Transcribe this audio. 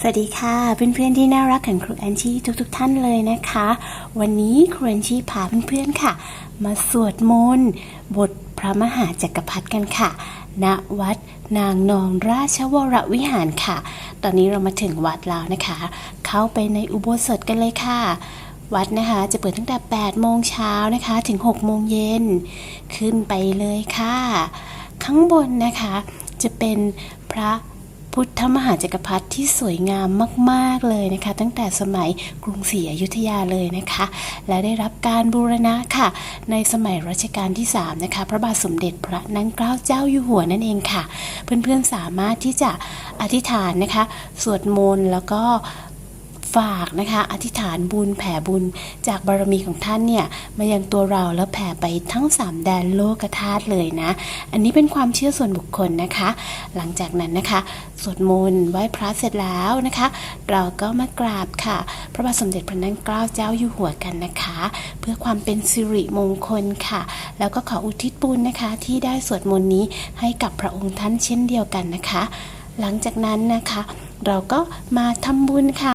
สวัสดีค่ะเพื่อนๆที่น่ารักของครูแอนชี่ทุกๆท่านเลยนะคะ วันนี้ครูแอนชี่พาเพื่อนๆค่ะ มาสวดมนต์บทพระมหาจักรพรรดิกันค่ะ ณวัดนางนองราชวรวิหารค่ะ ตอนนี้เรามาถึงวัดแล้วนะคะ เข้าไปในอุโบสถกันเลยค่ะ วัดนะคะจะเปิดตั้งแต่ 8 โมงเช้านะคะ ถึง 6 โมงเย็นขึ้นไปเลยค่ะ ข้างบนนะคะจะเป็นพระ พุทธมหาจักรพรรดิที่สวยงามมาก ๆ เลยนะคะ ตั้งแต่สมัยกรุงศรีอยุธยาเลยนะคะ และได้รับการบูรณะค่ะ ในสมัยรัชกาลที่ 3 นะคะ พระบาทสมเด็จพระนั่งเกล้าเจ้าอยู่หัวนั่นเองค่ะ เพื่อนๆสามารถที่จะอธิษฐานนะคะ สวดมนต์แล้วก็ ฝากนะคะ อธิษฐานบุญแผ่บุญจากบารมีของท่านเนี่ยมายังตัวเราแล้วแผ่ไปทั้ง 3 แดนโลกธาตุเลยนะ อันนี้เป็นความเชื่อส่วนบุคคลนะคะ หลังจากนั้นนะคะสวดมนต์ไหว้พระเสร็จแล้วนะคะ เราก็มากราบค่ะ พระบาทสมเด็จพระนั่งเกล้าเจ้าอยู่หัวกันนะคะ เพื่อความเป็นสิริมงคลค่ะ แล้วก็ขออุทิศบุญนะคะ ที่ได้สวดมนต์นี้ให้กับพระองค์ท่านเช่นเดียวกันนะคะ หลังจากนั้นนะคะ เราก็มาทำบุญค่ะ